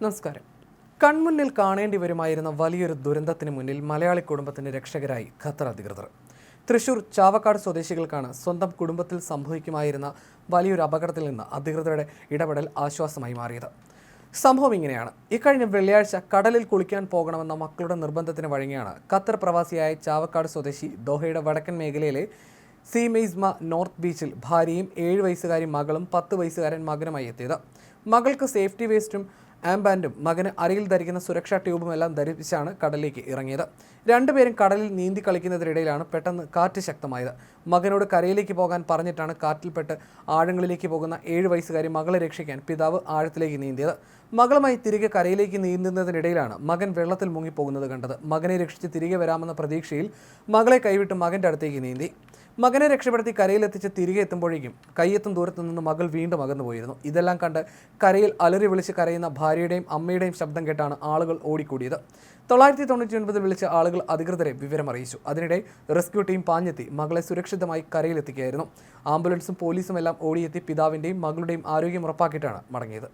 നമസ്കാരം. കൺമുന്നിൽ കാണേണ്ടി വരുമായിരുന്ന വലിയൊരു ദുരന്തത്തിന് മുന്നിൽ മലയാളി കുടുംബത്തിന്റെ രക്ഷകരായി ഖത്തർ അധികൃതർ. തൃശൂർ ചാവക്കാട് സ്വദേശികൾക്കാണ് സ്വന്തം കുടുംബത്തിൽ സംഭവിക്കുമായിരുന്ന വലിയൊരു അപകടത്തിൽ നിന്ന് അധികൃതരുടെ ഇടപെടൽ ആശ്വാസമായി മാറിയത്. സംഭവം ഇങ്ങനെയാണ്. ഇക്കഴിഞ്ഞ വെള്ളിയാഴ്ച കടലിൽ കുളിക്കാൻ പോകണമെന്ന മക്കളുടെ നിർബന്ധത്തിന് വഴങ്ങിയാണ് ഖത്തർ പ്രവാസിയായ ചാവക്കാട് സ്വദേശി ദോഹയുടെ വടക്കൻ മേഖലയിലെ സീമെയ്സ്മ നോർത്ത് ബീച്ചിൽ ഭാര്യയും ഏഴ് വയസ്സുകാരി മകളും പത്ത് വയസ്സുകാരൻ മകനുമായി എത്തിയത്. മകൾക്ക് സേഫ്റ്റി വേസ്റ്റും ആംബാൻഡും മകന് അരയിൽ ധരിക്കുന്ന സുരക്ഷാ ട്യൂബും എല്ലാം ധരിപ്പിച്ചാണ് കടലിലേക്ക് ഇറങ്ങിയത്. രണ്ടുപേരും കടലിൽ നീന്തി കളിക്കുന്നതിനിടയിലാണ് പെട്ടെന്ന് കാറ്റ് ശക്തമായത്. മകനോട് കരയിലേക്ക് പോകാൻ പറഞ്ഞിട്ടാണ് കാറ്റിൽപ്പെട്ട് ആഴങ്ങളിലേക്ക് പോകുന്ന ഏഴ് വയസ്സുകാരി മകളെ രക്ഷിക്കാൻ പിതാവ് ആഴത്തിലേക്ക് നീന്തിയത്. മകളുമായി തിരികെ കരയിലേക്ക് നീന്തുന്നതിനിടയിലാണ് മകൻ വെള്ളത്തിൽ മുങ്ങിപ്പോകുന്നത് കണ്ടത്. മകനെ രക്ഷിച്ച് തിരികെ വരാമെന്ന പ്രതീക്ഷയിൽ മകളെ കൈവിട്ട് മകന്റെ അടുത്തേക്ക് നീന്തി. മകനെ രക്ഷപ്പെടുത്തി കരയിലെത്തിച്ച് തിരികെ എത്തുമ്പോഴേക്കും കയ്യെത്തും ദൂരത്തു നിന്ന് മകൾ വീണ്ടും അകന്നു പോയിരുന്നു ഇതെല്ലാം കണ്ട് കരയിൽ അലറി വിളിച്ച് കരയുന്ന ഭാര്യയുടെയും അമ്മയുടെയും ശബ്ദം കേട്ടാണ് ആളുകൾ ഓടിക്കൂടിയത്. തൊള്ളായിരത്തി തൊണ്ണൂറ്റി ഒൻപതിൽ വിളിച്ച ആളുകൾ അധികൃതരെ വിവരമറിയിച്ചു. അതിനിടെ റെസ്ക്യൂ ടീം പാഞ്ഞെത്തി. മകളെ സുരക്ഷിതമായി കരയിലെത്തിക്കുകയായിരുന്നു. ആംബുലൻസും പോലീസും എല്ലാം ഓടിയെത്തി പിതാവിന്റെയും മകളുടെയും ആരോഗ്യം ഉറപ്പാക്കിയിട്ടാണ് മടങ്ങിയത്.